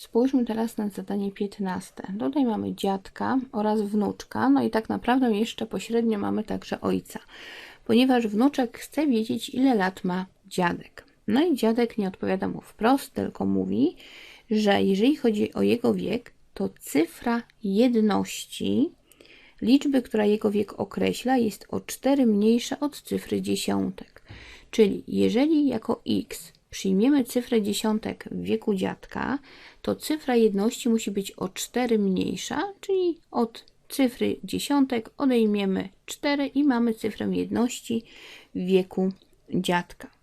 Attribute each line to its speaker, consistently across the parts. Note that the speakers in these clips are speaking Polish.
Speaker 1: Spójrzmy teraz na zadanie 15. Tutaj mamy dziadka oraz wnuczka, no i tak naprawdę jeszcze pośrednio mamy także ojca, ponieważ wnuczek chce wiedzieć, ile lat ma dziadek. No i dziadek nie odpowiada mu wprost, tylko mówi, że jeżeli chodzi o jego wiek, to cyfra jedności liczby, która jego wiek określa, jest o 4 mniejsza od cyfry dziesiątek. Czyli jeżeli jako x przyjmiemy cyfrę dziesiątek w wieku dziadka, to cyfra jedności musi być o 4 mniejsza, czyli od cyfry dziesiątek odejmiemy 4 i mamy cyfrę jedności w wieku dziadka.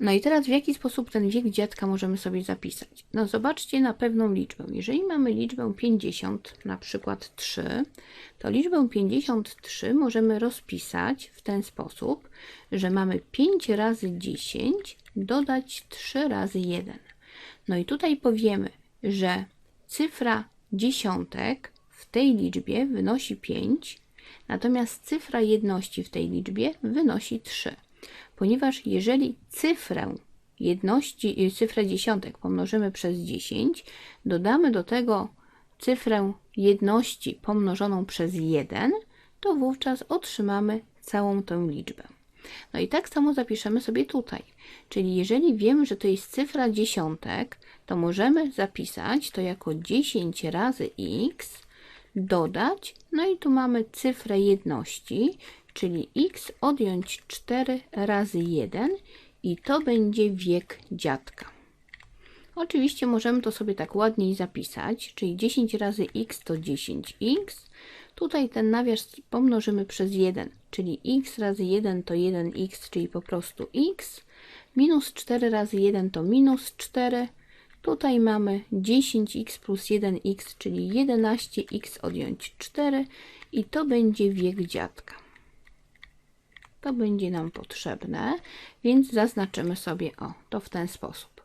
Speaker 1: No i teraz w jaki sposób ten wiek dziadka możemy sobie zapisać? No zobaczcie na pewną liczbę. Jeżeli mamy liczbę 50, na przykład 3, to liczbę 53 możemy rozpisać w ten sposób, że mamy 5 razy 10 dodać 3 razy 1. No i tutaj powiemy, że cyfra dziesiątek w tej liczbie wynosi 5, natomiast cyfra jedności w tej liczbie wynosi 3 ponieważ jeżeli cyfrę jedności, y, cyfrę dziesiątek pomnożymy przez 10, dodamy do tego cyfrę jedności pomnożoną przez 1, to wówczas otrzymamy całą tę liczbę. No i tak samo zapiszemy sobie tutaj. Czyli jeżeli wiemy, że to jest cyfra dziesiątek, to możemy zapisać to jako 10 razy x, dodać, no i tu mamy cyfrę jedności, czyli x odjąć 4 razy 1 i to będzie wiek dziadka. Oczywiście możemy to sobie tak ładniej zapisać, czyli 10 razy x to 10x. Tutaj ten nawias pomnożymy przez 1, czyli x razy 1 to 1x, czyli po prostu x. Minus 4 razy 1 to minus 4. Tutaj mamy 10x plus 1x, czyli 11x odjąć 4 i to będzie wiek dziadka to będzie nam potrzebne, więc zaznaczymy sobie o to w ten sposób.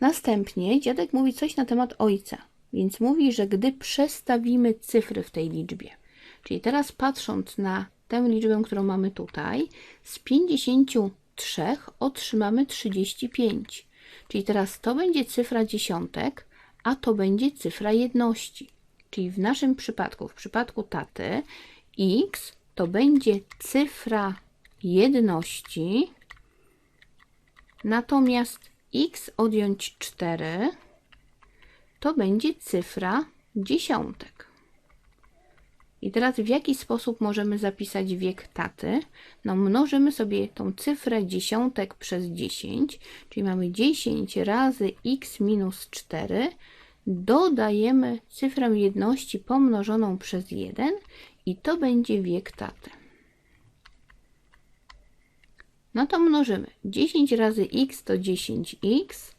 Speaker 1: Następnie dziadek mówi coś na temat ojca, więc mówi, że gdy przestawimy cyfry w tej liczbie, czyli teraz patrząc na tę liczbę, którą mamy tutaj, z 53 otrzymamy 35. Czyli teraz to będzie cyfra dziesiątek, a to będzie cyfra jedności. Czyli w naszym przypadku, w przypadku taty, x to będzie cyfra jedności, natomiast x odjąć 4 to będzie cyfra dziesiątek. I teraz w jaki sposób możemy zapisać wiek taty? No mnożymy sobie tą cyfrę dziesiątek przez 10, czyli mamy 10 razy x minus 4, dodajemy cyfrę jedności pomnożoną przez 1 i to będzie wiek taty no to mnożymy. 10 razy x to 10x,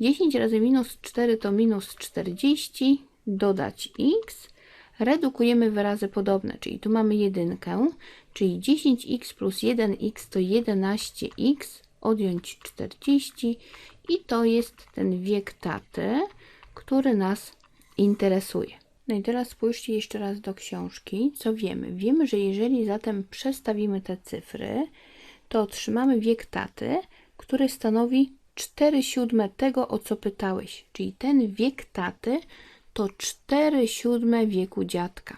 Speaker 1: 10 razy minus 4 to minus 40, dodać x, redukujemy wyrazy podobne, czyli tu mamy jedynkę, czyli 10x plus 1x to 11x, odjąć 40 i to jest ten wiek taty, który nas interesuje. No i teraz spójrzcie jeszcze raz do książki. Co wiemy? Wiemy, że jeżeli zatem przestawimy te cyfry, to otrzymamy wiek taty, który stanowi 4 siódme tego, o co pytałeś. Czyli ten wiek taty to 4 siódme wieku dziadka.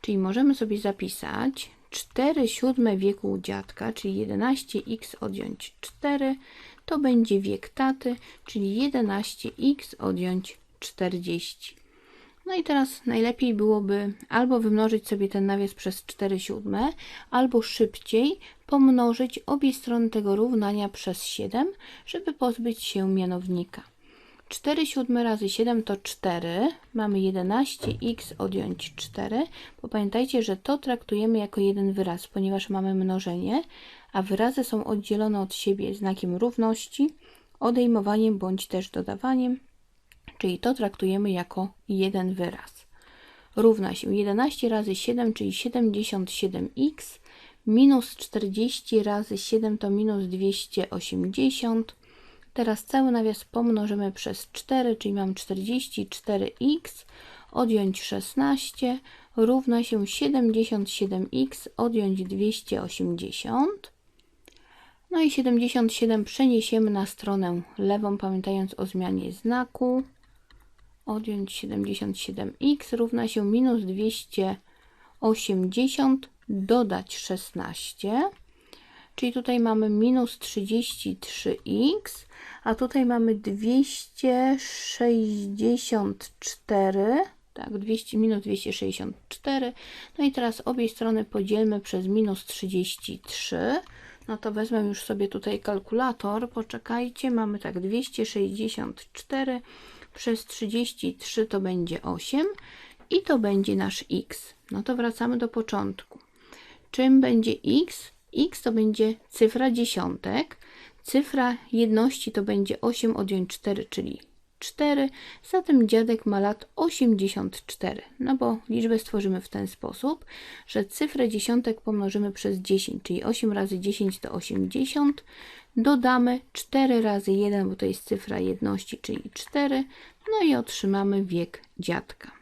Speaker 1: Czyli możemy sobie zapisać 4 siódme wieku dziadka, czyli 11x odjąć 4, to będzie wiek taty, czyli 11x odjąć 40. No i teraz najlepiej byłoby albo wymnożyć sobie ten nawias przez 4 siódme, albo szybciej pomnożyć obie strony tego równania przez 7, żeby pozbyć się mianownika. 4 siódme razy 7 to 4, mamy 11x odjąć 4, bo pamiętajcie, że to traktujemy jako jeden wyraz, ponieważ mamy mnożenie, a wyrazy są oddzielone od siebie znakiem równości, odejmowaniem bądź też dodawaniem, czyli to traktujemy jako jeden wyraz. Równa się 11 razy 7, czyli 77x, minus 40 razy 7 to minus 280. Teraz cały nawias pomnożymy przez 4, czyli mam 44x, odjąć 16, równa się 77x, odjąć 280. No i 77 przeniesiemy na stronę lewą, pamiętając o zmianie znaku odjąć 77x równa się minus 280 dodać 16. Czyli tutaj mamy minus 33x, a tutaj mamy 264, tak, 200, minus 264. No i teraz obie strony podzielmy przez minus 33. No to wezmę już sobie tutaj kalkulator. Poczekajcie, mamy tak 264 przez 33 to będzie 8 i to będzie nasz x. No to wracamy do początku. Czym będzie x? x to będzie cyfra dziesiątek, cyfra jedności to będzie 8 odjąć 4, czyli 4, zatem dziadek ma lat 84. No bo liczbę stworzymy w ten sposób, że cyfrę dziesiątek pomnożymy przez 10, czyli 8 razy 10 to 80. Dodamy 4 razy 1, bo to jest cyfra jedności, czyli 4. No i otrzymamy wiek dziadka.